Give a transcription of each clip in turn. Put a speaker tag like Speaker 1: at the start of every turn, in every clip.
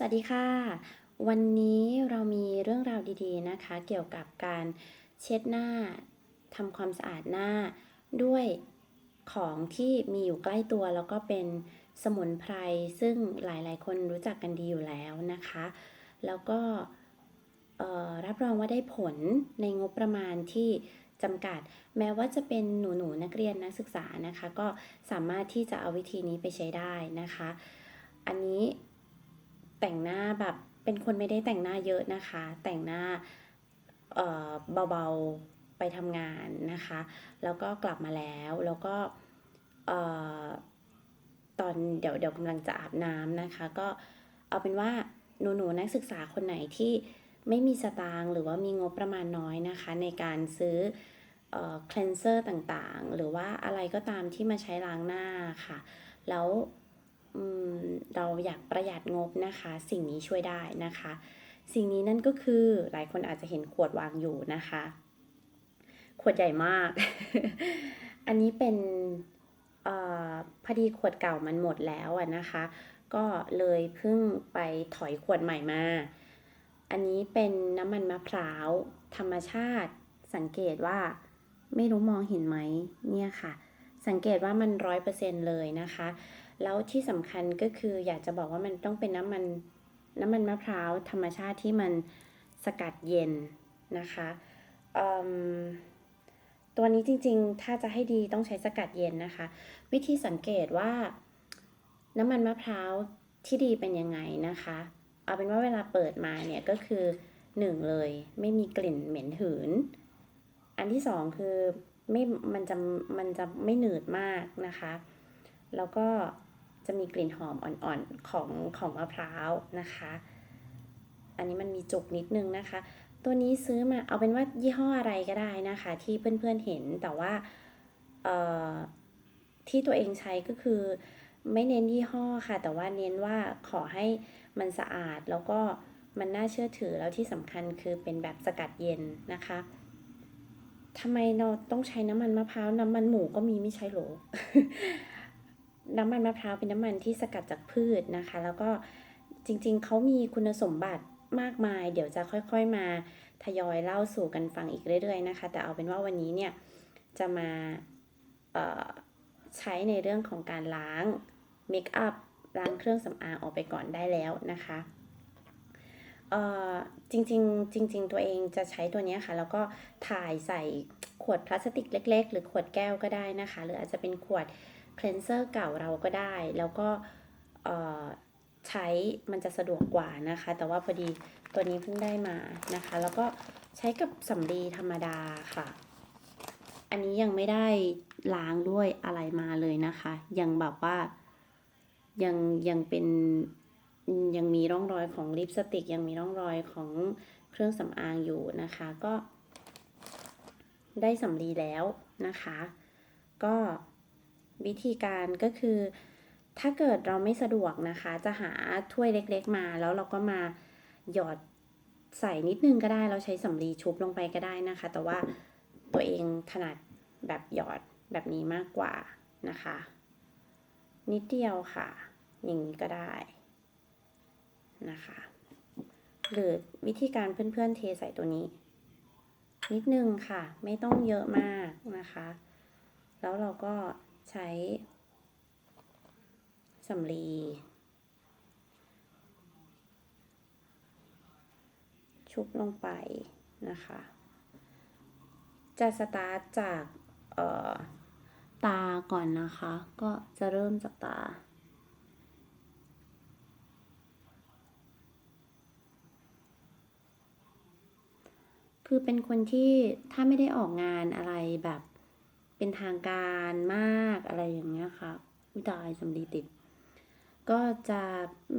Speaker 1: สวัสดีค่ะ วันนี้เรามีเรื่องราวดีๆนะคะ เกี่ยวกับการเช็ดหน้าทำความสะอาดหน้า ด้วยของที่มีอยู่ใกล้ตัวแล้วก็เป็นสมุนไพรซึ่งหลายๆ คนรู้จักกันดีอยู่แล้วนะคะ แล้วก็รับรองว่าได้ผลในงบประมาณที่จำกัด แม้ว่าจะเป็นหนูๆนักเรียนนักศึกษานะคะ ก็สามารถที่จะเอาวิธีนี้ไปใช้ได้นะคะ อันนี้ แต่งหน้าแบบเป็นคนไม่ได้แต่งหน้าเยอะนะคะ แต่งหน้าเบาๆไปทำงานนะคะ แล้วก็กลับมาแล้วแล้วก็ตอนเดี๋ยวเดี๋ยวกำลังจะอาบน้ำนะคะ ก็เอาเป็นว่าหนูๆนักศึกษาคนไหนที่ไม่มีสตางค์หรือว่ามีงบประมาณน้อยนะคะ ในการซื้อเอ่อ cleanser ต่างๆ หรือว่าอะไรก็ตามที่มาใช้ล้างหน้าค่ะ แล้ว เราอยากประหยัดงบนะคะ สิ่งนี้ช่วยได้นะคะ สิ่งนี้นั่นก็คือหลายคนอาจจะเห็นขวดวางอยู่นะคะ ขวดใหญ่มาก อันนี้เป็นออพอดีขวดเก่ามันหมดแล้วอะนะคะ ก็เลยเพิ่งไปถอยขวดใหม่มา อันนี้เป็นน้ำมันมะพร้าว ธรรมชาติสังเกตว่าไม่รู้มองเห็นไหมเนี่ยค่ะ สังเกตว่ามันร้อยเปอร์เซ็นเลยนะคะ แล้วที่สำคัญก็คืออยากจะบอกว่ามันต้องเป็นน้ำมันน้ำมันมะพร้าวธรรมชาติที่มันสกัดเย็นนะคะตัวนี้จริงๆ ถ้าจะให้ดีต้องใช้สกัดเย็นนะคะ วิธีสังเกตว่าน้ำมันมะพร้าวที่ดีเป็นยังไงนะคะ เอาเป็นว่าเวลาเปิดมาเนี่ยก็คือหนึ่งเลยไม่มีกลิ่นเหม็นหืน อันที่สองคือไม่มันจะมันจะไม่หนืดมากนะคะ แล้วก็ จะมีกลิ่นหอมอ่อนๆของของมะพร้าวนะคะ อันนี้มันมีจุกนิดนึงนะคะ ตัวนี้ซื้อมาเอาเป็นว่ายี่ห้ออะไรก็ได้นะคะ ที่เพื่อนๆเห็นแต่ว่าที่ตัวเองใช้ก็คือไม่เน้นยี่ห้อค่ะ แต่ว่าเน้นว่าขอให้มันสะอาดแล้วก็มันน่าเชื่อถือแล้วที่สำคัญคือเป็นแบบสกัดเย็นนะคะทำไมเราต้องใช้น้ำมันมะพร้าวน้ำมันหมูก็มีไม่ใช่หรอ น้ำมันมะพร้าวเป็นน้ำมันที่สกัดจากพืชนะคะ แล้วก็จริงๆ เขามีคุณสมบัติมากมาย เดี๋ยวจะค่อยๆมาทยอยเล่าสู่กันฟังอีกเรื่อยๆนะคะ แต่เอาเป็นว่าวันนี้เนี่ยจะมาใช้ในเรื่องของการล้างเมคอัพล้างเครื่องสำอางออกไปก่อนได้แล้วนะคะจริงๆจริง ๆ ตัวเองจะใช้ตัวนี้ค่ะ แล้วก็ถ่ายใส่ขวดพลาสติกเล็ก ๆ หรือขวดแก้วก็ได้นะคะ หรืออาจจะเป็นขวด คลนเซอร์เก่าเราก็ได้ แล้วก็ใช้มันจะสะดวกกว่านะคะ แต่ว่าพอดีตัวนี้เพิ่งได้มานะคะ แล้วก็ใช้กับสำลีธรรมดาค่ะ อันนี้ยังไม่ได้ล้างด้วยอะไรมาเลยนะคะ ยังแบบว่ายังยังเป็นยังมีร่องรอยของลิปสติก ยังมีร่องรอยของเครื่องสำอางอยู่นะคะ ก็ได้สำลีแล้วนะคะ ก็ วิธีการก็คือ ถ้าเกิดเราไม่สะดวกนะคะ จะหาถ้วยเล็กๆมา แล้วเราก็มาหยอดใส่นิดนึงก็ได้ เราใช้สำลีชุบลงไปก็ได้นะคะ แต่ว่าตัวเองถนัดแบบหยอดแบบนี้มากกว่านะคะ นิดเดียวค่ะ อย่างนี้ก็ได้นะคะ หรือวิธีการเพื่อนๆเทใส่ตัวนี้ นิดนึงค่ะ ไม่ต้องเยอะมากนะคะ แล้วเราก็ ใช้สำลีชุบลงไปนะคะ จะสตาร์ทจากตาก่อนนะคะ ก็จะเริ่มจากตา คือเป็นคนที่ถ้าไม่ได้ออกงานอะไรแบบ เป็นทางการมากอะไรอย่างเงี้ยค่ะอุ๊ยตายสำลีติด ก็จะ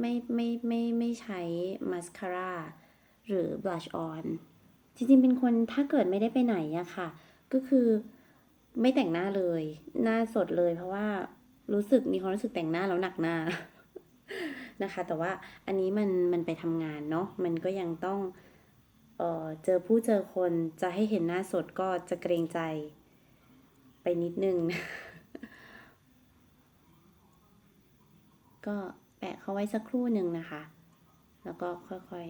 Speaker 1: ไม่ไม่ไม่ไม่ใช้มาสคาร่าหรือบลัชออนจริงๆเป็นคนถ้าเกิดไม่ได้ไปไหนอะค่ะ ก็คือไม่แต่งหน้าเลย หน้าสดเลยเพราะว่ารู้สึกมีความรู้สึกแต่งหน้าแล้วหนักหน้านะคะ แต่ว่าอันนี้มันมันไปทำงานเนาะมันก็ยังต้องเออเจอผู้เจอคนจะให้เห็นหน้าสดก็จะเกรงใจ นิดนึง ก็แปะเขาไว้สักครู่หนึ่งนะคะ แล้วก็ค่อย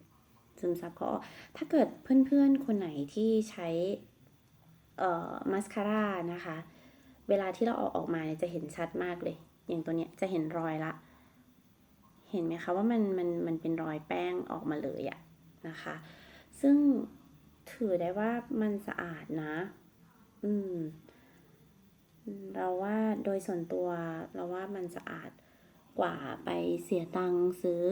Speaker 1: ๆซึมซับเขาออกถ้าเกิดเพื่อนๆคนไหนที่ใช้เอ่อมาสคาร่านะคะ เวลาที่เราเอาออกมาเนี่ยจะเห็นชัดมากเลย อย่างตัวเนี้ยจะเห็นรอยละ เห็นไหมคะว่ามันมันมันเป็นรอยแป้งออกมาเลยอะนะคะ ซึ่งถือได้ว่ามันสะอาดนะ อืม เราว่าโดยส่วนตัวเราว่ามันสะอาดกว่าไปเสียตังค์ซื้อ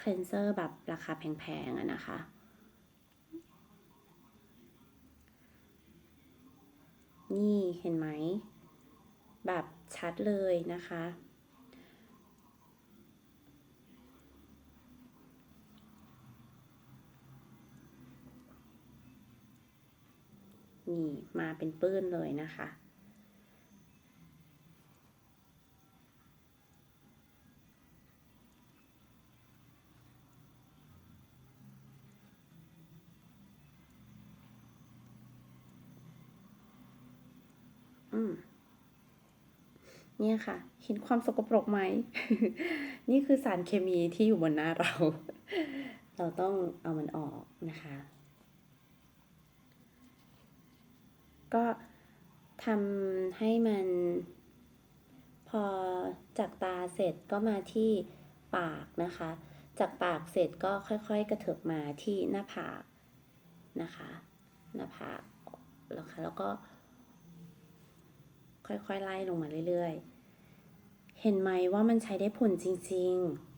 Speaker 1: คล e นเซอร์แบบราคาแพงๆอะนะคะ นี่เห็นไหม แบบชัดเลยนะคะ นี่มาเป็นปื้นเลยนะคะ อืม เนี่ยค่ะ เห็นความสกปรกไหม นี่คือสารเคมีที่อยู่บนหน้าเรา เราต้องเอามันออกนะคะ ก็ทำให้มัน พอจากตาเสร็จก็มาที่ปากนะคะ จากปากเสร็จก็ค่อยๆ กระเถิบมาที่หน้าผากนะคะ หน้าผากแล้วค่ะแล้วก็ ค่อยๆไล่ลงมาเรื่อยๆ เห็นไหมว่ามันใช้ได้ผลจริง ๆ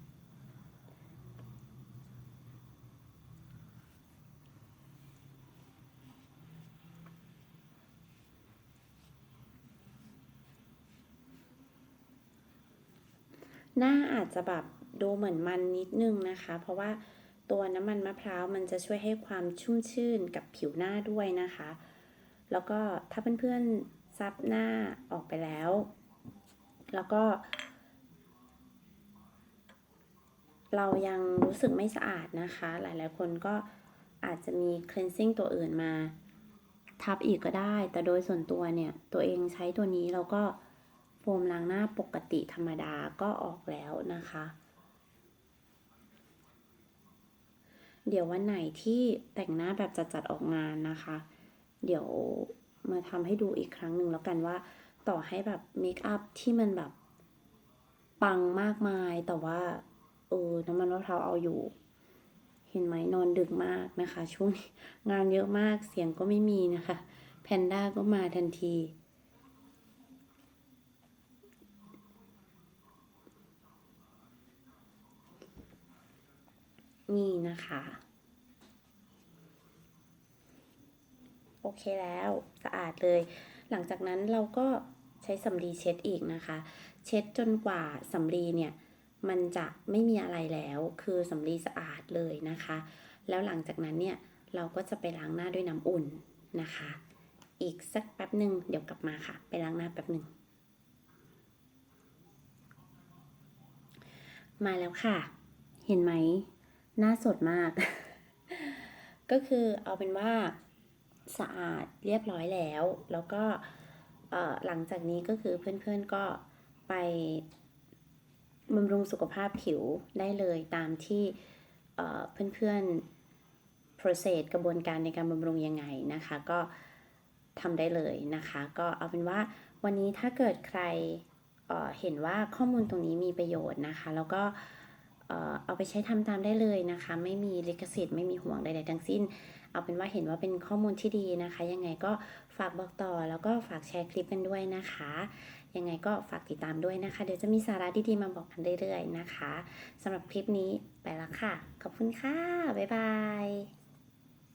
Speaker 1: หน้าอาจจะแบบดูเหมือนมันนิดนึงนะคะ เพราะว่าตัวน้ำมันมะพร้าวมันจะช่วยให้ความชุ่มชื่นกับผิวหน้าด้วยนะคะ แล้วก็ถ้าเพื่อนๆ ซับหน้าออกไปแล้ว แล้วก็ เรายังรู้สึกไม่สะอาดนะคะ หลายๆ คนก็อาจจะมี cleansing ตัวอื่นมา ทับอีกก็ได้ แต่โดยส่วนตัวเนี่ย ตัวเองใช้ตัวนี้เราก็โฟมล้างหน้าปกติธรรมดาก็ออกแล้วนะคะ เดี๋ยววันไหนที่แต่งหน้าแบบจัดๆออกงานนะคะ เดี๋ยว มาทำให้ดูอีกครั้งหนึ่งแล้วกันว่า ต่อให้แบบเมคอัพที่มันแบบ ปังมากมายแต่ว่าเออน้ำมันมะพร้าวเอาอยู่ เห็นไหมนอนดึกมากนะคะ ช่วงนี้งานเยอะมากเสียงก็ไม่มีนะคะ แพนด้าก็มาทันทีนี่นะคะ โอเคแล้วสะอาดเลย หลังจากนั้นเราก็ใช้สำลีเช็ดอีกนะคะ เช็ดจนกว่าสำลีเนี่ยมันจะไม่มีอะไรแล้ว คือสำลีสะอาดเลยนะคะ แล้วหลังจากนั้นเนี่ยเราก็จะไปล้างหน้าด้วยน้ำอุ่นนะคะ อีกสักแป๊บหนึ่งเดี๋ยวกลับมาค่ะ ไปล้างหน้าแป๊บหนึ่งมาแล้วค่ะ เห็นไหม หน้าสดมาก ก็คือเอาเป็นว่า สะอาดเรียบร้อยแล้ว แล้วก็หลังจากนี้ก็คือเพื่อนๆก็ไปบำรุงสุขภาพผิวได้เลยตามที่เอ่อเพื่อนๆ process กระบวนการในการบำรุงยังไงนะคะ ก็ทำได้เลยนะคะ ก็เอาเป็นว่าวันนี้ถ้าเกิดใครเเห็นว่าข้อมูลตรงนี้มีประโยชน์นะคะ แล้วก็ เอาไปใช้ทำตามได้เลยนะคะ ไม่มีลิขสิทธิ์ไม่มีห่วงใดๆทั้งสิ้น เอาเป็นว่าเห็นว่าเป็นข้อมูลที่ดีนะคะ ยังไงก็ฝากบอกต่อแล้วก็ฝากแชร์คลิปกันด้วยนะคะ ยังไงก็ฝากติดตามด้วยนะคะ เดี๋ยวจะมีสาระดีๆมาบอกกันเรื่อยๆนะคะสำหรับคลิปนี้ไปแล้วค่ะ ขอบคุณค่ะ บ๊ายบาย